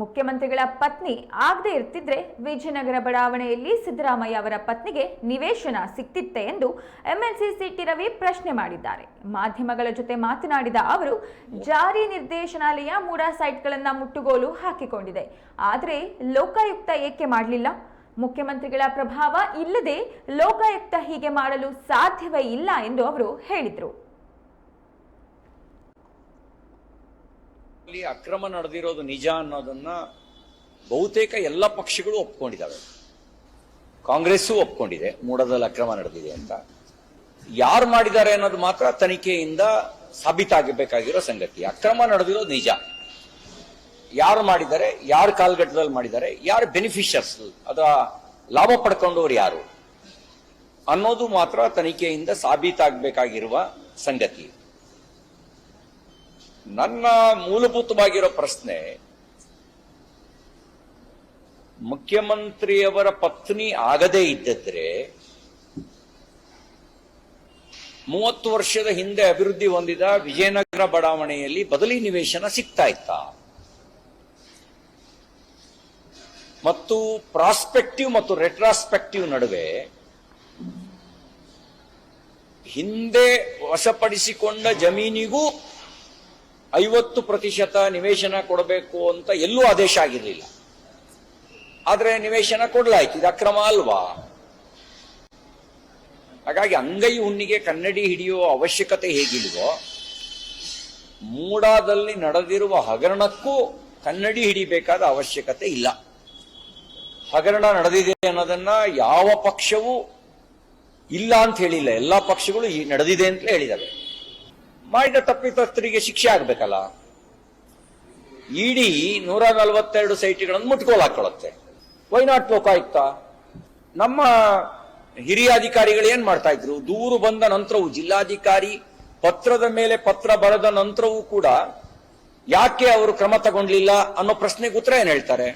ಮುಖ್ಯಮಂತ್ರಿಗಳ ಪತ್ನಿ ಆಗದೇ ಇರ್ತಿದ್ರೆ ವಿಜಯನಗರ ಬಡಾವಣೆಯಲ್ಲಿ ಸಿದ್ದರಾಮಯ್ಯ ಅವರ ಪತ್ನಿಗೆ ನಿವೇಶನ ಸಿಕ್ತಿತ್ತೆ ಎಂದು ಎಂಎಲ್ಸಿ ಸಿಟಿ ರವಿ ಪ್ರಶ್ನೆ ಮಾಡಿದ್ದಾರೆ. ಮಾಧ್ಯಮಗಳ ಜೊತೆ ಮಾತನಾಡಿದ ಅವರು, ಜಾರಿ ನಿರ್ದೇಶನಾಲಯ ಮೂಡ ಸೈಟ್ಗಳನ್ನು ಮುಟ್ಟುಗೋಲು ಹಾಕಿಕೊಂಡಿದೆ. ಆದರೆ ಲೋಕಾಯುಕ್ತ ಏಕೆ ಮಾಡಲಿಲ್ಲ? ಮುಖ್ಯಮಂತ್ರಿಗಳ ಪ್ರಭಾವ ಇಲ್ಲದೆ ಲೋಕಾಯುಕ್ತ ಹೀಗೆ ಮಾಡಲು ಸಾಧ್ಯವೇ ಇಲ್ಲ ಎಂದು ಅವರು ಹೇಳಿದರು. ಅಲ್ಲಿ ಅಕ್ರಮ ನಡೆದಿರೋದು ನಿಜ ಅನ್ನೋದನ್ನ ಬಹುತೇಕ ಎಲ್ಲ ಪಕ್ಷಗಳು ಒಪ್ಕೊಂಡಿದ್ದಾವೆ. ಕಾಂಗ್ರೆಸ್ಸು ಒಪ್ಕೊಂಡಿದೆ, ಮೂಡದಲ್ಲಿ ಅಕ್ರಮ ನಡೆದಿದೆ ಅಂತ. ಯಾರು ಮಾಡಿದ್ದಾರೆ ಅನ್ನೋದು ಮಾತ್ರ ತನಿಖೆಯಿಂದ ಸಾಬೀತಾಗಬೇಕಾಗಿರೋ ಸಂಗತಿ. ಅಕ್ರಮ ನಡೆದಿರೋದು ನಿಜ. ಯಾರು ಮಾಡಿದ್ದಾರೆ, ಯಾರು ಕಾಲಘಟ್ಟದಲ್ಲಿ ಮಾಡಿದ್ದಾರೆ, ಯಾರು ಬೆನಿಫಿಷರ್ಸ್ ಅದರ ಲಾಭ ಪಡ್ಕೊಂಡವ್ರು ಯಾರು ಅನ್ನೋದು ಮಾತ್ರ ತನಿಖೆಯಿಂದ ಸಾಬೀತಾಗಬೇಕಾಗಿರುವ ಸಂಗತಿ. ನನ್ನ ಮೂಲಭೂತವಾಗಿರೋ ಪ್ರಶ್ನೆ, ಮುಖ್ಯಮಂತ್ರಿಯವರ ಪತ್ನಿ ಆಗದೇ ಇದ್ದಿದ್ರೆ ಮೂವತ್ತು ವರ್ಷದ ಹಿಂದೆ ಅಭಿವೃದ್ಧಿ ಹೊಂದಿದ ವಿಜಯನಗರ ಬಡಾವಣೆಯಲ್ಲಿ ಬದಲಿ ನಿವೇಶನ ಸಿಗ್ತಾ ಇತ್ತ? ಮತ್ತು ಪ್ರಾಸ್ಪೆಕ್ಟಿವ್ ಮತ್ತು ರೆಟ್ರಾಸ್ಪೆಕ್ಟಿವ್ ನಡುವೆ ಹಿಂದೆ ವಶಪಡಿಸಿಕೊಂಡ ಜಮೀನಿಗೂ ಐವತ್ತು ಪ್ರತಿಶತ ನಿವೇಶನ ಕೊಡಬೇಕು ಅಂತ ಎಲ್ಲೂ ಆದೇಶ ಆಗಿರಲಿಲ್ಲ. ಆದರೆ ನಿವೇಶನ ಕೊಡಲಾಯ್ತು. ಇದು ಅಕ್ರಮ ಅಲ್ವಾ? ಹಾಗಾಗಿ ಅಂಗೈ ಹುಣ್ಣಿಗೆ ಕನ್ನಡಿ ಹಿಡಿಯುವ ಅವಶ್ಯಕತೆ ಹೇಗಿಲ್ವೋ, ಮೂಡಾದಲ್ಲಿ ನಡೆದಿರುವ ಹಗರಣಕ್ಕೂ ಕನ್ನಡಿ ಹಿಡಿಬೇಕಾದ ಅವಶ್ಯಕತೆ ಇಲ್ಲ. ಹಗರಣ ನಡೆದಿದೆ ಅನ್ನೋದನ್ನ ಯಾವ ಪಕ್ಷವೂ ಇಲ್ಲ ಅಂತ ಹೇಳಿಲ್ಲ. ಎಲ್ಲಾ ಪಕ್ಷಗಳು ಈ ನಡೆದಿದೆ ಅಂತ ಹೇಳಿದಾವೆ ಮಾಡಿದ ತಪ್ಪಿತಸ್ಥರಿಗೆ ಶಿಕ್ಷೆ ಆಗ್ಬೇಕಲ್ಲ? ಇಡೀ ನೂರ ನಲವತ್ತೆರಡು ಸೈಟ್ಗಳನ್ನು ಮುಟ್ಕೋಲ್ ವೈನಾಟ್ ಲೋಕಾಯುಕ್ತ? ನಮ್ಮ ಹಿರಿಯ ಅಧಿಕಾರಿಗಳು ಏನ್ ಮಾಡ್ತಾ ಇದ್ರು? ದೂರು ಬಂದ ನಂತರವೂ ಜಿಲ್ಲಾಧಿಕಾರಿ ಪತ್ರದ ಮೇಲೆ ಪತ್ರ ಬರೆದ ನಂತರವೂ ಕೂಡ ಯಾಕೆ ಅವರು ಕ್ರಮ ತಗೊಂಡ್ಲಿಲ್ಲ ಅನ್ನೋ ಪ್ರಶ್ನೆಗೆ ಉತ್ತರ ಏನ್ ಹೇಳ್ತಾರೆ?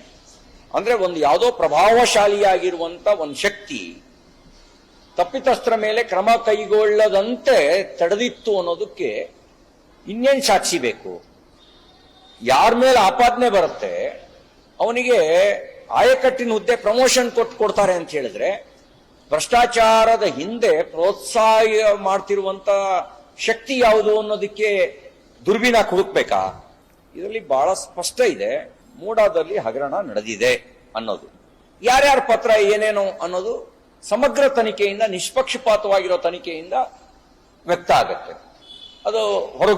ಅಂದ್ರೆ ಒಂದು ಯಾವುದೋ ಪ್ರಭಾವಶಾಲಿಯಾಗಿರುವಂತ ಒಂದು ಶಕ್ತಿ ತಪ್ಪಿತಸ್ಥರ ಮೇಲೆ ಕ್ರಮ ಕೈಗೊಳ್ಳದಂತೆ ತಡೆದಿತ್ತು ಅನ್ನೋದಕ್ಕೆ ಇನ್ನೇನ್ ಸಾಕ್ಷಿ ಬೇಕು? ಯಾರ ಮೇಲೆ ಆಪಾದನೆ ಬರುತ್ತೆ, ಅವನಿಗೆ ಆಯಕಟ್ಟಿನ ಹುದ್ದೆ ಪ್ರಮೋಷನ್ ಕೊಟ್ಟು ಕೊಡ್ತಾರೆ ಅಂತ ಹೇಳಿದ್ರೆ, ಭ್ರಷ್ಟಾಚಾರದ ಹಿಂದೆ ಪ್ರೋತ್ಸಾಹ ಮಾಡ್ತಿರುವಂತ ಶಕ್ತಿ ಯಾವುದು ಅನ್ನೋದಕ್ಕೆ ದುರ್ಬಿನ ಹುಡುಕ್ಬೇಕಾ? ಇದರಲ್ಲಿ ಬಹಳ ಸ್ಪಷ್ಟ ಇದೆ. ಮೂಡಾದಲ್ಲಿ ಹಗರಣ ನಡೆದಿದೆ ಅನ್ನೋದು. ಯಾರ್ಯಾರ ಪತ್ರ ಏನೇನು ಅನ್ನೋದು ಸಮಗ್ರ ತನಿಖೆಯಿಂದ ನಿಷ್ಪಕ್ಷಪಾತವಾಗಿರೋ ತನಿಖೆಯಿಂದ ವ್ಯಕ್ತ ಆಗತ್ತೆ. ಅದು ಹೊರಗೆ